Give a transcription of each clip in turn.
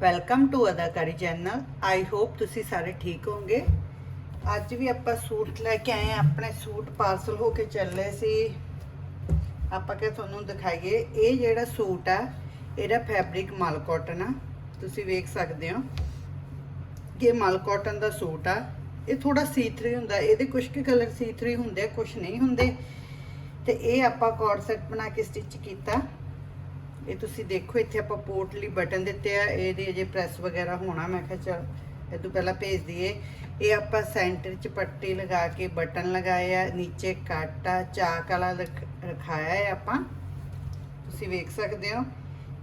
Welcome to Adakari channel I hope ਤੁਸੀਂ ਸਾਰੇ ਠੀਕ ਹੋਵੋਗੇ। ਅੱਜ ਵੀ ਆਪਾਂ ਸੂਟ ਲੈ ਕੇ ਆਏ ਹਾਂ। ਆਪਣੇ ਸੂਟ ਪਾਰਸਲ ਹੋ ਕੇ ਚੱਲੇ ਸੀ। ਆਪਾਂ ਕਿ ਤੁਹਾਨੂੰ ਦਿਖਾਈਏ। ਇਹ ਜਿਹੜਾ ਸੂਟ ਆ, ਇਹਦਾ ਫੈਬਰਿਕ ਮਲ ਕਾਟਨ ਆ। ਤੁਸੀਂ ਵੇਖ ਸਕਦੇ ਹੋ ਕਿ ਇਹ ਮਲ ਕਾਟਨ ਦਾ ਸੂਟ ਆ। ਇਹ ਥੋੜਾ ਸੀ3 ਹੁੰਦਾ। ਇਹਦੇ ਕੁਝ ਕੁ ਕਲਰ ਸੀ3 ਹੁੰਦੇ ਆ ਕੁਝ ਨਹੀਂ ਹੁੰਦੇ। ਤੇ ਇਹ ਆਪਾਂ ਕੋਡ ਸੈਟ ਬਣਾ ਕੇ ਸਟਿਚ ਕੀਤਾ। ਇਹ ਤੁਸੀਂ ਦੇਖੋ, ਇੱਥੇ ਆਪਾਂ ਪੋਰਟਲੀ ਬਟਨ ਦਿੱਤੇ ਆ। ਇਹਦੇ ਅਜੇ ਪ੍ਰੈਸ ਵਗੈਰਾ ਹੋਣਾ, ਮੈਂ ਕਿਹਾ ਚਲ ਇਹ ਤੋਂ ਪਹਿਲਾਂ ਭੇਜ ਦਈਏ। ਇਹ ਆਪਾਂ ਸੈਂਟਰ 'ਚ ਪੱਟੀ ਲਗਾ ਕੇ ਬਟਨ ਲਗਾਏ ਆ, ਨੀਚੇ ਕੱਟ ਆ ਚਾਕ ਵਾਲਾ ਰਖ- ਰਖਾਇਆ ਹੈ ਆਪਾਂ। ਤੁਸੀਂ ਵੇਖ ਸਕਦੇ ਹੋ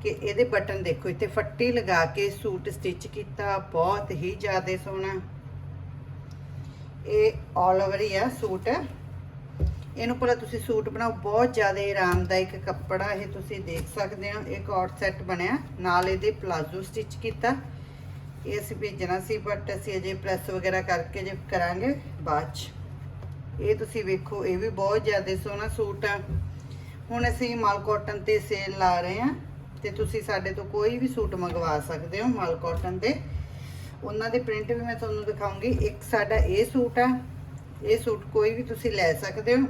ਕਿ ਇਹਦੇ ਬਟਨ ਦੇਖੋ, ਇੱਥੇ ਫੱਟੀ ਲਗਾ ਕੇ ਸੂਟ ਸਟਿਚ ਕੀਤਾ, ਬਹੁਤ ਹੀ ਜ਼ਿਆਦਾ ਸੋਹਣਾ। ਇਹ ਆਲ ਓਵਰ ਹੀ ਆ ਸੂਟ। ਇਹਨੂੰ ਭਲਾ ਤੁਸੀਂ ਸੂਟ ਬਣਾਓ, ਬਹੁਤ ਜ਼ਿਆਦਾ ਆਰਾਮਦਾਇਕ ਕੱਪੜਾ ਇਹ ਤੁਸੀਂ ਦੇਖ ਸਕਦੇ ਹੋ। ਇਹ ਕੋਟ ਸੈੱਟ ਬਣਿਆ, ਨਾਲ ਇਹਦੇ ਪਲਾਜ਼ੋ ਸਟਿਚ ਕੀਤਾ। ਇਹ ਅਸੀਂ ਭੇਜਣਾ ਸੀ ਬਟ ਅਸੀਂ ਅਜੇ ਪ੍ਰੈਸ ਵਗੈਰਾ ਕਰਕੇ ਜੇ ਕਰਾਂਗੇ ਬਾਅਦ ਚ। ਇਹ ਤੁਸੀਂ ਵੇਖੋ, ਇਹ ਵੀ ਬਹੁਤ ਜ਼ਿਆਦਾ ਸੋਹਣਾ ਸੂਟ ਆ। ਹੁਣ ਅਸੀਂ ਮਾਲ ਕਾਟਨ ਤੇ ਸੇਲ ਲਾ ਰਹੇ ਹਾਂ, ਤੇ ਤੁਸੀਂ ਸਾਡੇ ਤੋਂ ਕੋਈ ਵੀ ਸੂਟ ਮੰਗਵਾ ਸਕਦੇ ਹੋ ਮਾਲ ਕਾਟਨ ਤੇ। ਉਹਨਾਂ ਦੇ ਪ੍ਰਿੰਟ ਵੀ ਮੈਂ ਤੁਹਾਨੂੰ ਦਿਖਾਉਂਗੀ। ਇੱਕ ਸਾਡਾ ਇਹ ਸੂਟ ਆ ਇਹ ਸੂਟ ਕੋਈ ਵੀ ਤੁਸੀਂ ਲੈ ਸਕਦੇ ਹੋ।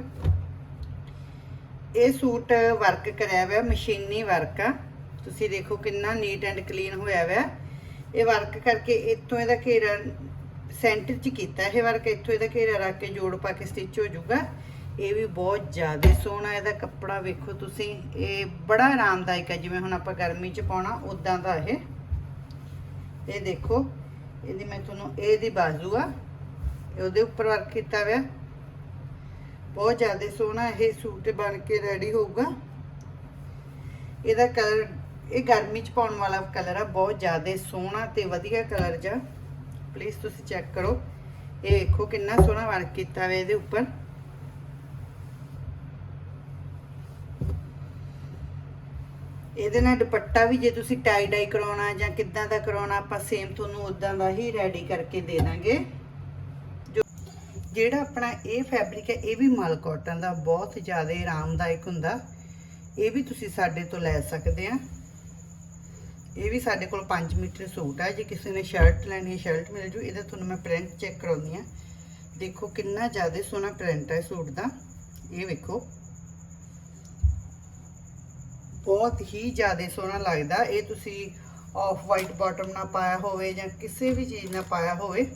ਇਹ ਸੂਟ ਵਰਕ ਕਰਿਆ ਹੋਇਆ, ਮਸ਼ੀਨੀ ਵਰਕ ਆ। ਤੁਸੀਂ ਦੇਖੋ ਕਿੰਨਾ ਨੀਟ ਐਂਡ ਕਲੀਨ ਹੋਇਆ ਹੋਇਆ। ਇਹ ਵਰਕ ਕਰਕੇ ਇੱਥੋਂ ਇਹਦਾ ਘੇਰਾ ਸੈਂਟਰ 'ਚ ਕੀਤਾ। ਇਹ ਵਰਕ ਇੱਥੋਂ ਇਹਦਾ ਘੇਰਾ ਰੱਖ ਕੇ ਜੋੜ ਪਾ ਕੇ ਸਟਿਚ ਹੋ ਜਾਊਗਾ। ਇਹ ਵੀ ਬਹੁਤ ਜ਼ਿਆਦਾ ਸੋਹਣਾ ਇਹਦਾ ਕੱਪੜਾ ਵੇਖੋ ਤੁਸੀਂ। ਇਹ ਬੜਾ ਆਰਾਮਦਾਇਕ ਹੈ ਜਿਵੇਂ ਹੁਣ ਆਪਾਂ ਗਰਮੀ 'ਚ ਪਾਉਣਾ ਉਦਾਂ ਦਾ ਇਹ। ਇਹ ਦੇਖੋ, ਇਹਦੀ ਮੈਂ ਤੁਹਾਨੂੰ, ਇਹਦੀ ਬਾਜ਼ੂ ਆ। ਉਹਦੇ ਉੱਪਰ ਵਰਕ ਕੀਤਾ ਹੋਇਆ ਬਹੁਤ ਜ਼ਿਆਦਾ ਸੋਹਣਾ ਇਹ ਸੂਟ ਬਣ ਕੇ ਰੈਡੀ ਹੋਊਗਾ। ਇਹਦਾ ਕਲਰ ਇਹ ਗਰਮੀ ਚ ਪਾਉਣ ਵਾਲਾ ਕਲਰ ਆ, ਬਹੁਤ ਜ਼ਿਆਦਾ ਸੋਹਣਾ ਤੇ ਵਧੀਆ ਕਲਰ ਜਾ। ਪਲੀਜ਼ ਤੁਸੀਂ ਚੈੱਕ ਕਰੋ। ਇਹ ਦੇਖੋ ਕਿੰਨਾ ਸੋਹਣਾ ਵਰਕ ਕੀਤਾ ਹੋਇਆ ਇਹਦੇ ਉੱਪਰ। ਇਹਦੇ ਨਾਲ ਦੁਪੱਟਾ ਵੀ ਜੇ ਤੁਸੀਂ ਟਾਈ ਡਾਈ ਕਰਾਉਣਾ ਜਾਂ ਕਿੱਦਾਂ ਦਾ ਕਰਾਉਣਾ, ਆਪਾਂ ਸੇਮ ਤੁਹਾਨੂੰ ਉਦਾਂ ਦਾ ਹੀ ਰੈਡੀ ਕਰਕੇ ਦੇ ਦਾਂਗੇ। ਜਿਹੜਾ ਆਪਣਾ ਇਹ ਫੈਬਰਿਕ ਹੈ, ਇਹ ਵੀ ਮਲ ਕਾਟਨ ਦਾ ਬਹੁਤ ਜ਼ਿਆਦਾ ਆਰਾਮਦਾਇਕ ਹੁੰਦਾ। ਇਹ ਵੀ ਤੁਸੀਂ ਸਾਡੇ ਤੋਂ ਲੈ ਸਕਦੇ ਆ। ਇਹ ਵੀ ਸਾਡੇ ਕੋਲ 5 ਮੀਟਰ ਸੂਟ ਹੈ ਜੇ ਕਿਸੇ ਨੇ ਸ਼ਰਟ ਲੈਣੀ ਹੈ ਸ਼ਰਟ ਮਿਲ ਜੂ। ਇਹਦਾ ਤੁਹਾਨੂੰ ਮੈਂ ਪ੍ਰਿੰਟ ਚੈੱਕ ਕਰਾਉਂਦੀ ਆ। ਦੇਖੋ ਕਿੰਨਾ ਜ਼ਿਆਦਾ ਸੋਹਣਾ ਪ੍ਰਿੰਟ ਹੈ ਸੂਟ ਦਾ। ਇਹ ਵੇਖੋ। ਬਹੁਤ ਹੀ ਜ਼ਿਆਦਾ ਸੋਹਣਾ ਲੱਗਦਾ। ਇਹ ਤੁਸੀਂ ਆਫ ਵਾਈਟ ਬਾਟਮ ਨਾਲ ਪਾਇਆ ਹੋਵੇ ਜਾਂ ਕਿਸੇ ਵੀ ਚੀਜ਼ ਨਾਲ ਪਾਇਆ ਹੋਵੇ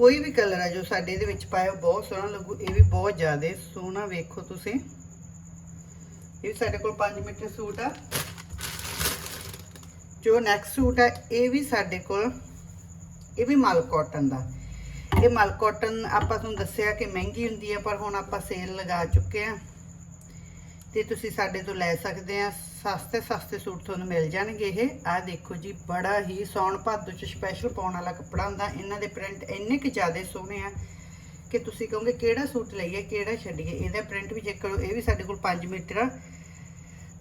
ਕੋਈ ਵੀ ਕਲਰ ਆ ਜੋ ਸਾਡੇ ਇਹਦੇ ਵਿੱਚ ਪਾਇਆ ਬਹੁਤ ਸੋਹਣਾ ਲੱਗੂ, ਇਹ ਵੀ ਬਹੁਤ ਜ਼ਿਆਦਾ ਸੋਹਣਾ ਵੇਖੋ ਤੁਸੀਂ। ਇਹ ਵੀ ਸਾਡੇ ਕੋਲ 5 ਮੀਟਰ ਸੂਟ ਆ। ਜੋ ਨੈਕਸਟ ਸੂਟ ਆ, ਇਹ ਵੀ ਸਾਡੇ ਕੋਲ, ਇਹ ਵੀ ਮਲ ਕਾਟਨ ਦਾ। ਇਹ ਮਲ ਕਾਟਨ ਆਪਾਂ ਤੁਹਾਨੂੰ ਦੱਸਿਆ ਕਿ ਮਹਿੰਗੀ ਹੁੰਦੀ ਹੈ ਪਰ ਹੁਣ ਆਪਾਂ ਸੇਲ ਲਗਾ ਚੁੱਕੇ ਆ। ਤੇ ਤੁਸੀਂ ਸਾਡੇ ਤੋਂ ਲੈ ਸਕਦੇ ਆ। ਸਸਤੇ ਸਸਤੇ ਸੂਟ ਤੁਹਾਨੂੰ ਮਿਲ ਜਾਣਗੇ ਇਹ। ਆਹ ਦੇਖੋ ਜੀ, ਬੜਾ ਹੀ ਸੌਣ ਭਾਦੋ ਚ ਸਪੈਸ਼ਲ ਪਾਉਣ ਵਾਲਾ ਕੱਪੜਾ ਹੁੰਦਾ। ਇਹਨਾਂ ਦੇ ਪ੍ਰਿੰਟ ਇੰਨੇ ਕਿ ਜ਼ਿਆਦਾ ਸੋਹਣੇ ਆ ਕਿ ਤੁਸੀਂ ਕਹੋਗੇ ਕਿਹੜਾ ਸੂਟ ਲਈਏ, ਕਿਹੜਾ ਛੱਡੀਏ। ਇਹਦਾ ਪ੍ਰਿੰਟ ਵੀ ਚੈੱਕ ਕਰੋ, ਇਹ ਵੀ ਸਾਡੇ ਕੋਲ 5 ਮੀਟਰ ਆ।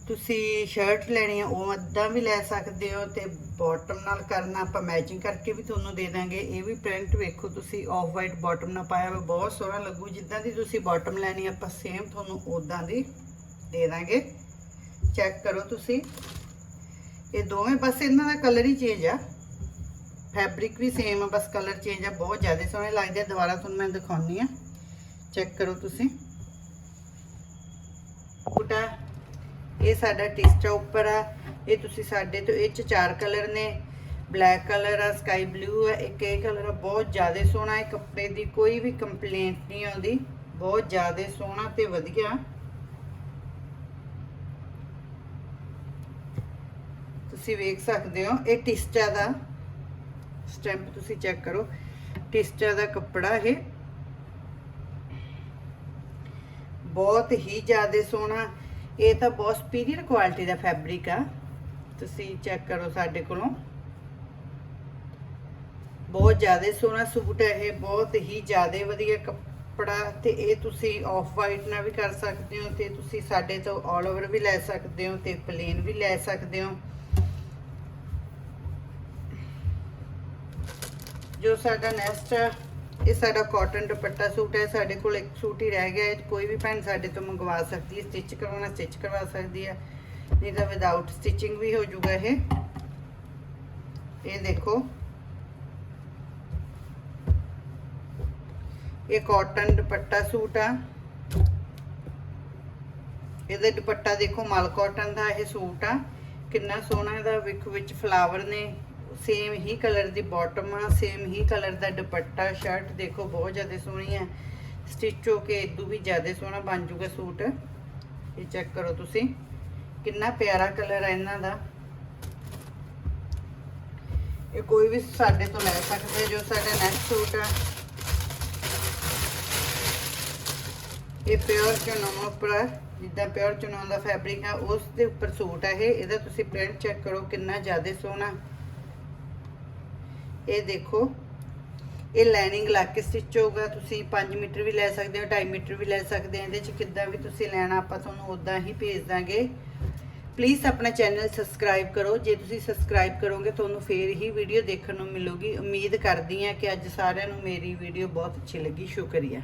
ਤੁਸੀਂ ਸ਼ਰਟ ਲੈਣੀ ਆ, ਉਹ ਅੱਧਾ ਵੀ ਲੈ ਸਕਦੇ ਹੋ ਤੇ ਬਾਟਮ ਨਾਲ ਕਰਨਾ, ਆਪਾਂ ਮੈਚਿੰਗ ਕਰਕੇ ਵੀ ਤੁਹਾਨੂੰ ਦੇ ਦਾਂਗੇ। ਇਹ ਵੀ ਪ੍ਰਿੰਟ ਵੇਖੋ ਤੁਸੀਂ ਆਫ ਵਾਈਟ ਬਾਟਮ ਨਾਲ ਪਾਇਆ ਹੋਇਆ, ਬਹੁਤ ਸੋਹਣਾ ਲੱਗੂ। ਜਿੱਦਾਂ ਦੀ ਤੁਸੀਂ ਬਾਟਮ ਲੈਣੀ ਆਪਾਂ ਸੇਮ ਤੁਹਾਨੂੰ ਉਦਾਂ ਦੀ ਦੇ ਦਾਂਗੇ। ਚੈੱਕ ਕਰੋ ਤੁਸੀਂ। ਇਹ ਦੋਵੇਂ ਬਸ ਇਹਨਾਂ ਦਾ ਕਲਰ ਹੀ ਚੇਂਜ ਆ। ਫੈਬਰਿਕ ਵੀ ਸੇਮ ਆ, ਬਸ ਕਲਰ ਚੇਂਜ ਆ। ਬਹੁਤ ਜ਼ਿਆਦਾ ਸੋਹਣੇ ਲੱਗਦੇ ਆ। ਦੁਬਾਰਾ ਤੁਹਾਨੂੰ ਮੈਂ ਦਿਖਾਉਣੀ ਆ। ਚੈੱਕ ਕਰੋ ਤੁਸੀਂ। ਬੁਟਾ, ਇਹ ਸਾਡਾ ਟਿਸਟਾ ਉੱਪਰ ਆ। ਇਹ ਤੁਸੀਂ ਸਾਡੇ ਤੋਂ, ਇਹ ਚ ਚਾਰ ਕਲਰ ਨੇ। ਬਲੈਕ ਕਲਰ ਆ ਸਕਾਈ ਬਲੂ ਆ। ਇੱਕ ਇਹ ਕਲਰ ਆ। ਬਹੁਤ ਜ਼ਿਆਦਾ ਸੋਹਣਾ। ਹੈ ਕੱਪੜੇ ਦੀ ਕੋਈ ਵੀ ਕੰਪਲੇਂਟ ਨਹੀਂ ਆਉਂਦੀ। ਬਹੁਤ ਜ਼ਿਆਦਾ ਸੋਹਣਾ ਤੇ ਵਧੀਆ। ਤੁਸੀਂ ਵੇਖ ਸਕਦੇ ਹੋ, ਇਹ ਟਿਸਟਾ ਦਾ ਸਟੈਂਪ ਤੁਸੀਂ ਚੈੱਕ ਕਰੋ। ਟਿਸਟਾ ਦਾ ਕੱਪੜਾ ਇਹ ਬਹੁਤ ਹੀ ਜ਼ਿਆਦਾ ਸੋਹਣਾ, ਇਹ ਤਾਂ ਬਹੁਤ ਸੁਪੀਰੀਅਰ ਕੁਆਲਿਟੀ ਦਾ ਫੈਬਰਿਕ ਆ। ਤੁਸੀਂ ਚੈੱਕ ਕਰੋ ਸਾਡੇ ਕੋਲੋਂ। ਬਹੁਤ ਜ਼ਿਆਦਾ ਸੋਹਣਾ ਸੂਟ ਹੈ ਇਹ, ਬਹੁਤ ਹੀ ਜ਼ਿਆਦਾ ਵਧੀਆ ਕੱਪੜਾ ਤੇ ਇਹ ਤੁਸੀਂ ਆਫ ਵਾਈਟ ਨਾਲ ਵੀ ਕਰ ਸਕਦੇ ਹੋ ਤੇ ਤੁਸੀਂ ਸਾਡੇ ਤੋਂ ਆਲ ਓਵਰ ਵੀ ਲੈ ਸਕਦੇ ਹੋ ਤੇ ਪਲੇਨ ਵੀ ਲੈ ਸਕਦੇ ਹੋ। ਜੋ ਸਾਡਾ ਨੈਕਸਟ ਇਹ ਸਾਡਾ ਕਾਟਨ ਦੁਪੱਟਾ ਸੂਟ ਹੈ ਸਾਡੇ ਕੋਲ ਇੱਕ ਸੂਟ ਹੀ ਰਹਿ ਗਿਆ ਹੈ ਕੋਈ ਵੀ ਭੈਣ ਸਾਡੇ ਤੋਂ ਮੰਗਵਾ ਸਕਦੀ ਹੈ ਸਟਿਚ ਕਰਵਾਉਣਾ ਸਟਿਚ ਕਰਵਾ ਸਕਦੀ ਹੈ ਨਹੀਂ ਤਾਂ ਵਿਦਆਊਟ ਸਟਿਚਿੰਗ ਵੀ ਹੋ ਜਾਊਗਾ ਇਹ ਇਹ ਦੇਖੋ ਇਹ ਕਾਟਨ ਦੁਪੱਟਾ ਸੂਟ ਆ ਇਹਦਾ ਦੁਪੱਟਾ ਦੇਖੋ ਮਲ ਕਾਟਨ ਦਾ ਇਹ ਸੂਟ ਆ ਕਿੰਨਾ ਸੋਹਣਾ ਇਹਦਾ ਵਿਖ ਵਿੱਚ ਫਲਾਵਰ ਨੇ ਸੇਮ ਹੀ ਕਲਰ ਦੀ ਬਾਟਮ ਆ ਸੇਮ ਹੀ ਕਲਰ ਦਾ ਦੁਪੱਟਾ ਸ਼ਰਟ ਦੇਖੋ ਬਹੁਤ ਜ਼ਿਆਦਾ ਸੋਹਣੀ ਹੈ ਸਟਿਚ ਹੋ ਕੇ ਇਦੋਂ ਵੀ ਜ਼ਿਆਦਾ ਸੋਹਣਾ ਬਣ ਜੂਗਾ ਸੂਟ। ਇਹ ਚੈੱਕ ਕਰੋ ਤੁਸੀਂ, ਕਿੰਨਾ ਪਿਆਰਾ ਕਲਰ ਹੈ ਇਹਨਾਂ ਦਾ। ਇਹ ਕੋਈ ਵੀ ਸਾਡੇ ਤੋਂ ਲੈ ਸਕਦਾ ਜੋ ਸਾਡਾ ਨੈਕਸਟ ਸੂਟ ਆ। ਇਹ ਪਿਓਰ ਚਨੋਨ ਉੱਪਰ, ਜਿੱਦਾਂ ਪਿਓਰ ਚਨੋਨ ਦਾ ਫੈਬਰਿਕ ਆ, ਉਸ ਦੇ ਉੱਪਰ ਸੂਟ ਆ ਇਹ। ਇਹਦਾ ਤੁਸੀਂ ਪ੍ਰਿੰਟ ਚੈੱਕ ਕਰੋ ਕਿੰਨਾ ਜ਼ਿਆਦਾ ਸੋਹਣਾ। ਇਹ ਦੇਖੋ। ਇਹ ਲਾਈਨਿੰਗ ਲਾ ਕੇ ਸਟਿਚ ਹੋਊਗਾ। ਤੁਸੀਂ 5 ਮੀਟਰ ਵੀ ਲੈ ਸਕਦੇ ਹੋ 2.5 ਮੀਟਰ ਵੀ ਲੈ ਸਕਦੇ ਹੋ। ਇਹਦੇ ਚ ਕਿੱਦਾਂ ਵੀ ਤੁਸੀਂ ਲੈਣਾ, ਆਪਾਂ ਤੁਹਾਨੂੰ ਉਦਾਂ ਹੀ ਭੇਜ ਦਾਂਗੇ। ਪਲੀਜ਼ ਆਪਣਾ ਚੈਨਲ ਸਬਸਕ੍ਰਾਈਬ ਕਰੋ। ਜੇ ਤੁਸੀਂ ਸਬਸਕ੍ਰਾਈਬ ਕਰੋਗੇ, ਤੁਹਾਨੂੰ ਫੇਰ ਹੀ ਵੀਡੀਓ ਦੇਖਣ ਨੂੰ ਮਿਲੂਗੀ। ਉਮੀਦ ਕਰਦੀ ਹਾਂ ਕਿ ਅੱਜ ਸਾਰਿਆਂ ਨੂੰ ਮੇਰੀ ਵੀਡੀਓ ਬਹੁਤ ਅੱਛੀ ਲੱਗੀ। ਸ਼ੁਕਰੀਆ।